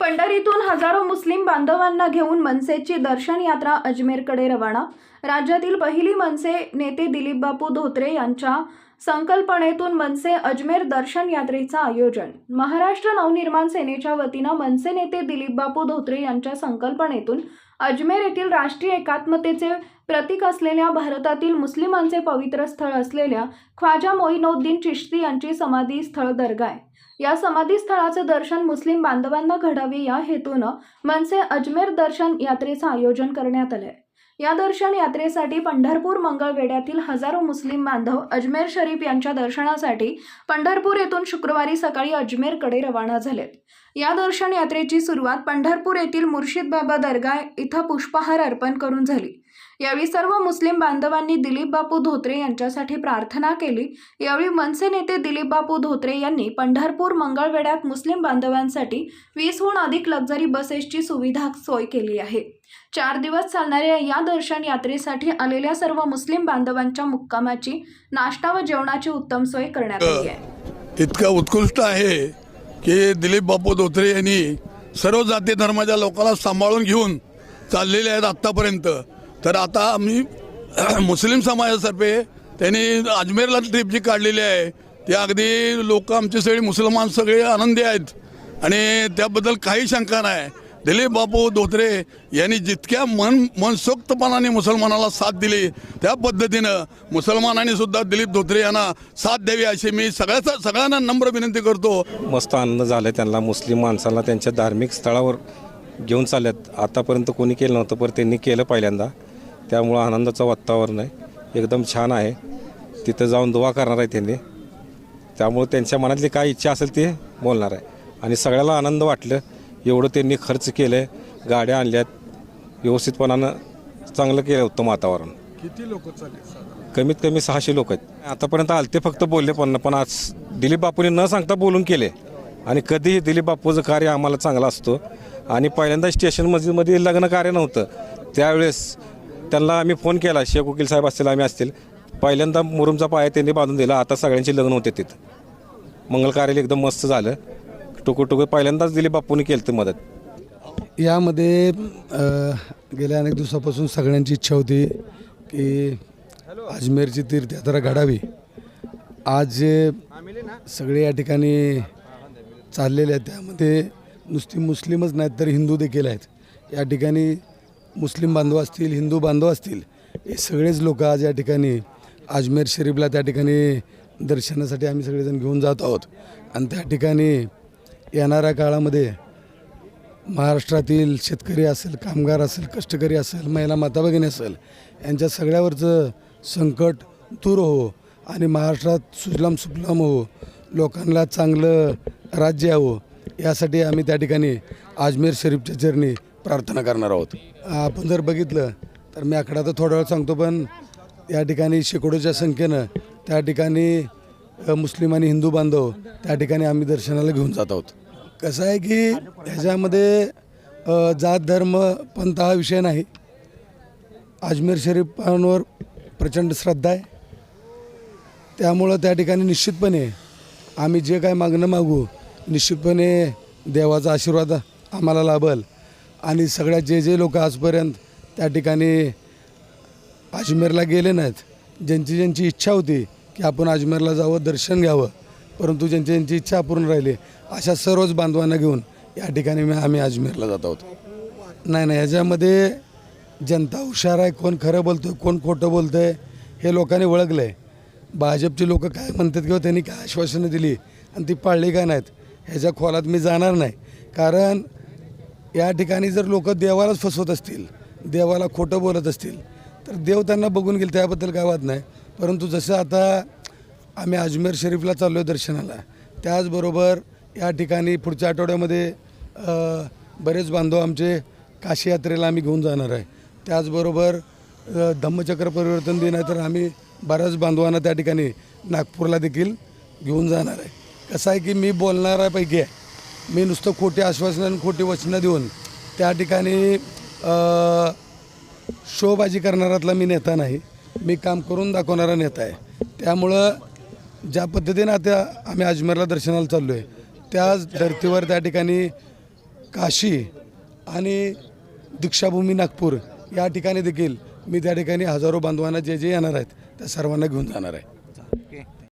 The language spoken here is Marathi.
पंढरीतून हजारो मुस्लिम बांधवांना घेऊन मनसेची दर्शन यात्रा अजमेरकडे रवाना. राज्यातील पहिली मनसे नेते दिलीपबापू धोत्रे यांच्या संकल्पनेतून मनसे अजमेर दर्शन यात्रेचं आयोजन. महाराष्ट्र नवनिर्माण सेनेच्या वतीनं मनसे नेते दिलीपबापू धोत्रे यांच्या संकल्पनेतून अजमेर येथील राष्ट्रीय एकात्मतेचे प्रतीक असलेल्या भारतातील मुस्लिमांचे पवित्र स्थळ असलेल्या ख्वाजा मोहिनोद्दीन चिश्ती यांची समाधी स्थळ दर्गा आहे. या समाधी स्थळाचं दर्शन मुस्लिम बांधवांना घडावे या हेतूनं मनसे अजमेर दर्शन यात्रेचं आयोजन करण्यात आलंय. या दर्शन यात्रेसाठी पंढरपूर मंगळवेड्यातील हजारो मुस्लिम बांधव अजमेर शरीफ यांच्या दर्शनासाठी पंढरपूर येथून शुक्रवारी सकाळी अजमेरकडे रवाना झालेत. या दर्शन यात्रेची सुरुवात पंढरपूर येथील मुर्शिद बाबा दर्गा इथं पुष्पहार अर्पण करून झाली. यावेळी सर्व मुस्लिम बांधवांनी दिलीप बापू धोत्रे यांच्यासाठी प्रार्थना केली. यावेळी मनसे नेते दिलीप बापू धोत्रे यांनी पंढरपूर मंगळवेढ्यात मुस्लिम बांधवांसाठी वीसहून अधिक लक्झरी बसेसची सुविधा सोय केली आहे. चार दिवस चालणाऱ्या या दर्शन यात्रेसाठी आलेल्या सर्व मुस्लिम बांधवांच्या मुक्कामाची नाश्ता व जेवणाची उत्तम सोय करण्यात आली आहे. इतकं उत्कृष्ट आहे की दिलीप बापू धोत्रे यांनी सर्व जाती धर्माच्या लोकांना सांभाळून घेऊन चाललेले आहेत आत्तापर्यंत. तर आता आम्ही मुस्लिम समाजातर्फे त्यांनी अजमेरला ट्रिप जी काढलेली आहे ती अगदी लोक आमचे सगळे मुसलमान सगळे आनंदी आहेत. आणि त्याबद्दल काही शंका नाही. दिलीप बापू धोत्रे यांनी जितक्या मन मनसोक्तपणाने मुसलमानाला साथ दिली त्या पद्धतीनं मुसलमानांनी सुद्धा दिलीप धोत्रे यांना साथ द्यावी अशी मी सगळ्याचा सगळ्यांना नम्र विनंती करतो. मस्त आनंद झाला त्यांना मुस्लिम माणसांना त्यांच्या धार्मिक स्थळावर घेऊन चालल्यात. आतापर्यंत कोणी केलं नव्हतं पण त्यांनी केलं पहिल्यांदा. त्यामुळं आनंदाचं वातावरण आहे. एकदम छान आहे. तिथं जाऊन दुवा करणार आहे त्यांनी. त्यामुळं त्यांच्या मनातली काय इच्छा असेल ते बोलणार आहे. आणि सगळ्याला आनंद वाटलं. एवढं त्यांनी खर्च केलं आहे गाड्या आणल्यात. व्यवस्थितपणानं चांगलं केलं उत्तम वातावरण. किती लोक कमीत कमी सहाशे लोक आहेत. आतापर्यंत आलते फक्त बोलले पण पण आज दिलीप बापूंनी न सांगता बोलून केले. आणि कधीही दिलीप बापूचं कार्य आम्हाला चांगलं असतो. आणि पहिल्यांदा स्टेशनमध्ये मध्ये लग्न कार्य नव्हतं. त्यावेळेस त्यांना आम्ही फोन केला. शेख वकील साहेब असतील आम्ही असतील. पहिल्यांदा मुरुमचा पाया त्यांनी बांधून दिला. आता सगळ्यांची लग्न होते तिथं. मंगल कार्य एकदम मस्त झालं. टुकू टुकू पहिल्यांदाच दिली बाप्पूने केलं ते मदत. यामध्ये गेल्या अनेक दिवसापासून सगळ्यांची इच्छा होती की अजमेरची तीर्थयात्रा घडावी. आज जे सगळे या ठिकाणी चाललेले आहेत त्यामध्ये नुसती मुस्लिमच नाहीत तर हिंदू देखील आहेत. या ठिकाणी मुस्लिम बांधव असतील हिंदू बांधव असतील हे सगळेच लोक आज या ठिकाणी अजमेर शरीफला त्या ठिकाणी दर्शनासाठी आम्ही सगळेजण घेऊन जात आहोत. आणि त्या ठिकाणी येणाऱ्या काळामध्ये महाराष्ट्रातील शेतकरी असेल कामगार असेल कष्टकरी असेल महिला माता भगिनी असेल यांच्या सगळ्यावरचं संकट दूर हो आणि महाराष्ट्रात सुजलाम सुफलाम हो लोकांना चांगलं राज्य यावं यासाठी आम्ही त्या ठिकाणी अजमेर शरीफच्या चरणी प्रार्थना करणार आहोत. आपण जर बघितलं तर मी आकडा तर थोडा वेळ सांगतो पण या ठिकाणी शेकडोच्या संख्येनं त्या ठिकाणी मुस्लिम आणि हिंदू बांधव त्या ठिकाणी आम्ही दर्शनाला घेऊन जात आहोत. कसं आहे की ह्याच्यामध्ये जात धर्म पंथ हा विषय नाही. अजमेर शरीफांवर प्रचंड श्रद्धा आहे. त्यामुळं त्या ठिकाणी निश्चितपणे आम्ही जे काय मागणं मागू निश्चितपणे देवाचा आशीर्वाद आम्हाला लाभल. आणि सगळ्या जे जे लोक आजपर्यंत त्या ठिकाणी अजमेरला गेले नाहीत ज्यांची ज्यांची इच्छा होती की आपण अजमेरला जावं दर्शन घ्यावं परंतु ज्यांची ज्यांची इच्छा पूर्ण राहिली अशा सर्वच बांधवांना घेऊन या ठिकाणी मी आम्ही अजमेरला जात आहोत. नाही नाही याच्यामध्ये जनता हुशार आहे कोण खरं बोलतो आहे कोण खोटं बोलतं आहे हे लोकांनी ओळखलं आहे भाजपची लोक काय म्हणतात किंवा त्यांनी काय आश्वासनं दिली आणि ती पाळली का नाहीत ह्याच्या खोलात मी जाणार नाही. कारण या ठिकाणी जर लोक देवालाच फसवत असतील देवाला खोटं बोलत असतील तर देव त्यांना बघून गेल त्याबद्दल काय वाद नाही. परंतु जसं आता आम्ही अजमेर शरीफला चाललो आहे दर्शनाला त्याचबरोबर या ठिकाणी पुढच्या आठवड्यामध्ये बरेच बांधव आमचे काशी यात्रेला आम्ही घेऊन जाणार आहे. त्याचबरोबर धम्मचक्र परिवर्तन दिन आहे तर आम्ही बऱ्याच बांधवांना त्या ठिकाणी नागपूरला देखील घेऊन जाणार आहे. कसं आहे की मी बोलणाऱ्यापैकी आहे मी नुसतं खोटी आश्वासनं आणि खोटी वचनं देऊन त्या ठिकाणी शोबाजी करणारातला मी नेता नाही. मी काम करून दाखवणारा नेता आहे. त्यामुळं ज्या पद्धतीनं आता आम्ही अजमेरला दर्शनाला चाललो आहे त्याच धर्तीवर त्या ठिकाणी काशी आणि दीक्षाभूमी नागपूर या ठिकाणी देखील मी त्या ठिकाणी हजारो बांधवांना जे जे येणार आहेत त्या सर्वांना घेऊन जाणार आहे.